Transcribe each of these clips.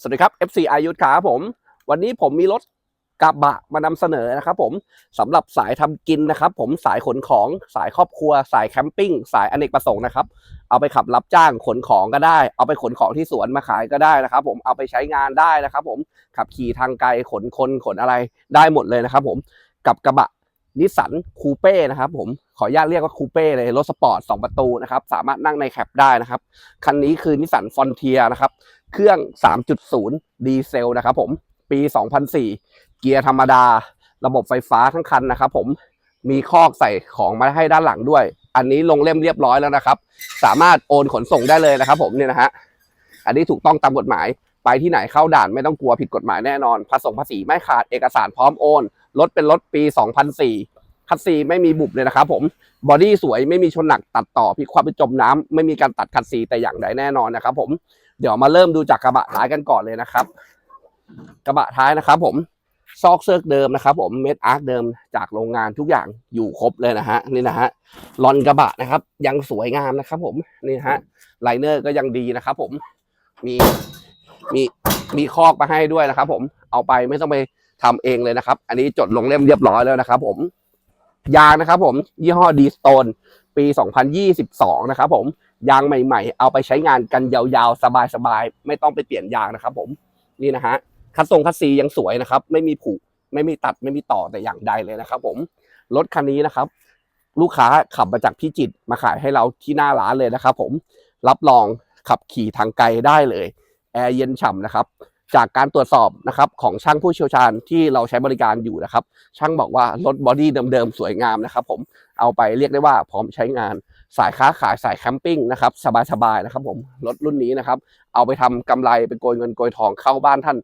สวัสดีครับ FC อายุทธครับผม วันนี้ผมมีรถกระบะมานำเสนอนะครับผมสำหรับสายทำกินนะครับ ผมสายขนของสายครอบครัว สายแคมปิ้งสายอเนกประสงค์นะครับ เอาไปขับรับจ้างขนของก็ได้ เอาไปขนของที่สวนมาขายก็ได้นะครับ ผมเอาไปใช้งานได้นะครับ ผมขับขี่ทางไกลขนคนขนอะไรได้หมดเลยนะครับ ผมกับกระบะ นิสสันคูเป้นะครับผมขออนุญาตเรียกว่าคูเป้เลยรถสปอร์ต2ประตูนะครับสามารถนั่งในแคปได้นะครับ คันนี้คือนิสสันฟอนเทียนะครับ เครื่อง 3.0 ดีเซลนะครับผมปี 2004 เกียร์ธรรมดา ระบบไฟฟ้าทั้งคันนะครับผมมีคอกใส่ของมาให้ด้านหลังด้วย อันนี้ลงเล่มเรียบร้อยแล้วนะครับ สามารถโอนขนส่งได้เลยนะครับ ผมเนี่ยนะฮะอันนี้ถูกต้องตามกฎหมายไปที่ไหนเข้าด่านไม่ต้องกลัวผิดกฎหมายแน่นอนภาษงภาษีไม่ขาดเอกสารพร้อมโอน รถเป็นรถปี 2004คัสซีไม่มีบุบเลยนะครับผมบอดี้สวยไม่มีชนหนักตัดต่อพิความไปจมน้ำไม่มีการตัดคัสซีแต่อย่างใดแน่นอนนะครับผมเดี๋ยวมาเริ่มดูจากกระบะท้ายกันก่อนเลยนะครับ กระบะท้ายนะครับผมซอกเซิร์กเดิมนะครับผมเม็ดอาร์คเดิมจากโรงงานทุกอย่างอยู่ครบเลยนะฮะนี่นะฮะลอนกระบะนะครับ ยังสวยงามนะครับผมนี่ฮะไลเนอร์ก็ยังดีนะครับผมมีมีมีคอกมาให้ด้วยนะครับผมเอาไปไม่ต้องไป ทำเองเลยนะครับ อันนี้จดลงเล่มเรียบร้อยแล้วนะครับผม ยางนะครับผมยี่ห้อดีสโตนปี 2022 นะครับผมยางใหม่ ๆ เอาไปใช้งานกันยาวๆ สบายๆ ไม่ต้องไปเปลี่ยนยางนะครับผมนี่นะฮะคัดทรงคัดซียังสวยนะครับ ไม่มีผุไม่มีตัดไม่มีต่อแต่อย่างใดเลยนะครับ ผมรถคันนี้นะครับ ลูกค้าขับมาจากพิจิตรมาขายให้เราที่หน้าร้านเลยนะครับ ผมรับรองขับขี่ทางไกลได้เลยแอร์เย็นฉ่ำนะครับ จากการตรวจสอบนะครับของช่างผู้เชี่ยวชาญที่เราใช้บริการอยู่นะครับ ช่างบอกว่ารถบอดี้เดิมๆสวยงามนะครับ ผมเอาไปเรียกได้ว่าพร้อมใช้งานสายค้าขายสายแคมปิ้งนะครับสบายๆนะครับ ผมรถรุ่นนี้นะครับ เอาไปทำกำไรไปโกยเงินโกยทองเข้าบ้านท่าน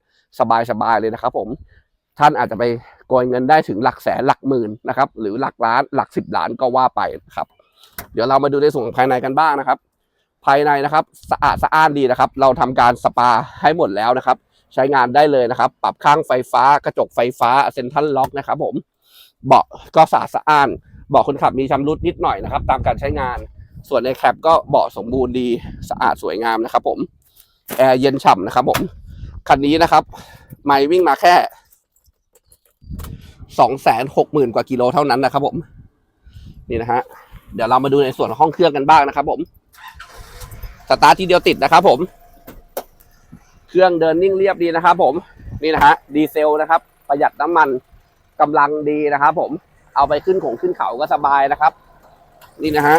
สบายๆเลยนะครับ ผมท่านอาจจะไปโกยเงินได้ถึงหลักแสนหลักหมื่นนะครับ หรือหลักล้านหลักสิบล้านก็ว่าไปนะครับ เดี๋ยวเรามาดูในส่วนภายในกันบ้างนะครับ ภายในนะครับ สะอาดสะอ้านดีนะครับ เราทำการสปาให้หมดแล้วนะครับ ใช้งานได้เลยนะครับ ปรับข้างไฟฟ้ากระจกไฟฟ้าเซ็นทรัลล็อกนะครับผมเบาะก็สะอาดสะอ้านเบาะคนขับมีชำรุดนิดหน่อยนะครับ ตามการใช้งาน ส่วนในแคปก็เบาะสมบูรณ์ดีสะอาดสวยงามนะครับ ผมแอร์เย็นฉ่ำนะครับผมคันนี้นะครับไม่วิ่งมาแค่สองแสนหกหมื่นกว่ากิโลเท่านั้นนะครับ ผม นี่นะฮะเดี๋ยวเรามาดูในส่วนของห้องเครื่องกันบ้างนะครับ ผมสตาร์ททีเดียวติดนะครับ ผม เครื่องเดินนิ่งเรียบดีนะครับผมนี่นะฮะดีเซลนะครับ ประหยัดน้ำมันกำลังดีนะครับผมเอาไปขึ้นของขึ้นเขาก็สบายนะครับ นี่นะฮะ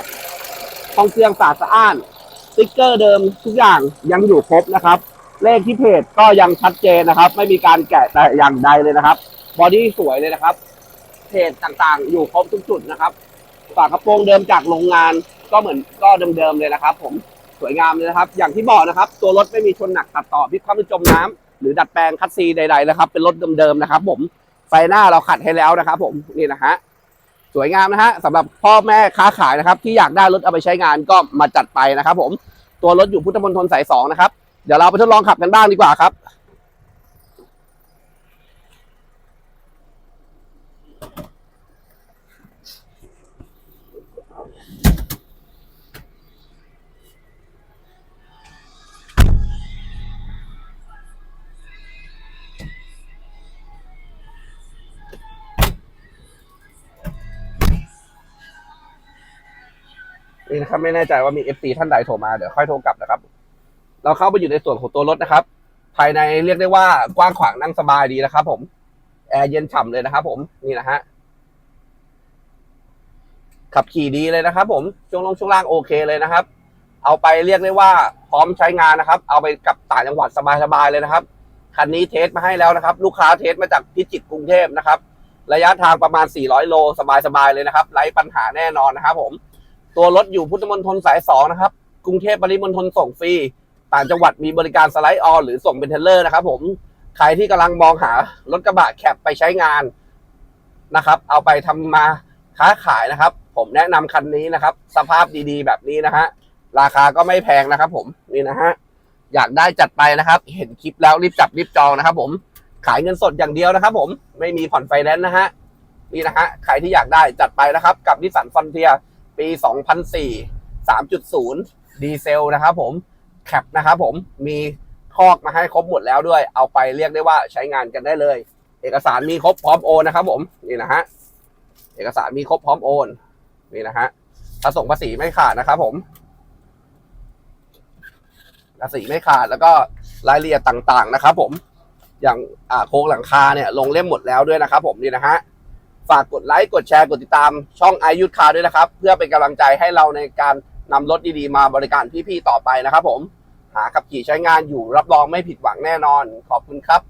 ห้องเครื่องสะอาดสะอ้านสติ๊กเกอร์เดิมทุกอย่างยังอยู่ครบนะครับ เลขที่เพจก็ยังชัดเจนนะครับ ไม่มีการแกะแต่อย่างใดเลยนะครับบอดี้สวยเลยนะครับเพจต่างๆ อยู่ครบทุกจุดนะครับฝากระโปรงเดิมจากโรงงานก็เหมือนก็เดิมๆเลยนะครับ ผม วยงามเลยนะครับ อย่างที่บอกนะครับ ตัวรถไม่มีชนหนักตัดต่อพิกคว่ำจมน้ำหรือดัดแปลงคัดซีใด ๆ นะครับ เป็นรถเดิมๆนะครับ ผมไฟหน้าเราขัดให้แล้วนะครับ ผมนี่นะฮะสวยงามนะฮะสำหรับพ่อแม่ค้าขายนะครับ ที่อยากได้รถเอาไปใช้งานก็มาจัดไปนะครับ ผมตัวรถอยู่พุทธมณฑลสายสองนะครับเดี๋ยวเราไปทดลองขับกันบ้างดีกว่าครับ นี่นะครับไม่แน่ใจว่ามี FC ท่านใดโทรมาเดี๋ยวค่อยโทรกลับนะครับ เราเข้าไปอยู่ในส่วนของตัวรถนะครับ ภายในเรียกได้ว่ากว้างขวางนั่งสบายดีนะครับ ผมแอร์เย็นฉ่ำเลยนะครับ ผมนี่นะฮะขับขี่ดีเลยนะครับ ผมช่วงลงช่วงล่างโอเคเลยนะครับ เอาไปเรียกได้ว่าพร้อมใช้งานนะครับ เอาไปกับต่างจังหวัดสบายๆเลยนะครับคันนี้เทสมาให้แล้วนะครับ ลูกค้าเทสมาจากพิจิตรกรุงเทพนะครับ ระยะทางประมาณ 400 โล สบายๆเลยนะครับไร้ปัญหาแน่นอนนะครับผม ตัวรถอยู่พุทธมณฑลสายสองนะครับ กรุงเทพปริมณฑลส่งฟรี ต่างจังหวัดมีบริการสไลด์ออนหรือส่งเป็นเทลเลอร์นะครับผม ใครที่กำลังมองหารถกระบะแคปไปใช้งานนะครับ เอาไปทำมาค้าขายนะครับ ผมแนะนำคันนี้นะครับ สภาพดีๆ แบบนี้นะฮะ ราคาก็ไม่แพงนะครับ ผม นี่นะฮะ อยากได้จัดไปนะครับ เห็นคลิปแล้วรีบจับรีบจองนะครับ ผม ขายเงินสดอย่างเดียวนะครับ ผม ไม่มีผ่อนไฟแนนซ์นะฮะ นี่นะฮะ ใครที่อยากได้จัดไปนะครับ กับนิสสันฟอนเทีย ปี 2004 3.0 ดีเซลนะครับผมแคปนะครับผมมีคอกมาให้ครบหมดแล้วด้วย เอาไปเรียกได้ว่าใช้งานกันได้เลย เอกสารมีครบพร้อมโอนนะครับผมนี่นะฮะเอกสารมีครบพร้อมโอนนี่นะฮะถ้าส่งภาษีไม่ขาดนะครับผมภาษีไม่ขาดแล้วก็รายละเอียดต่างๆนะครับผมอย่างอาโครงหลังคาเนี่ยลงเล่มหมดแล้วด้วยนะครับผมนี่นะฮะ ฝากกดไลค์กดแชร์กดติดตามช่องไอยุทธคาด้วยนะครับ เพื่อเป็นกำลังใจให้เราในการนำรถดีๆ มาบริการพี่ๆต่อไปนะครับผมหาขับขี่ใช้งานอยู่รับรองไม่ผิดหวังแน่นอน ขอบคุณครับ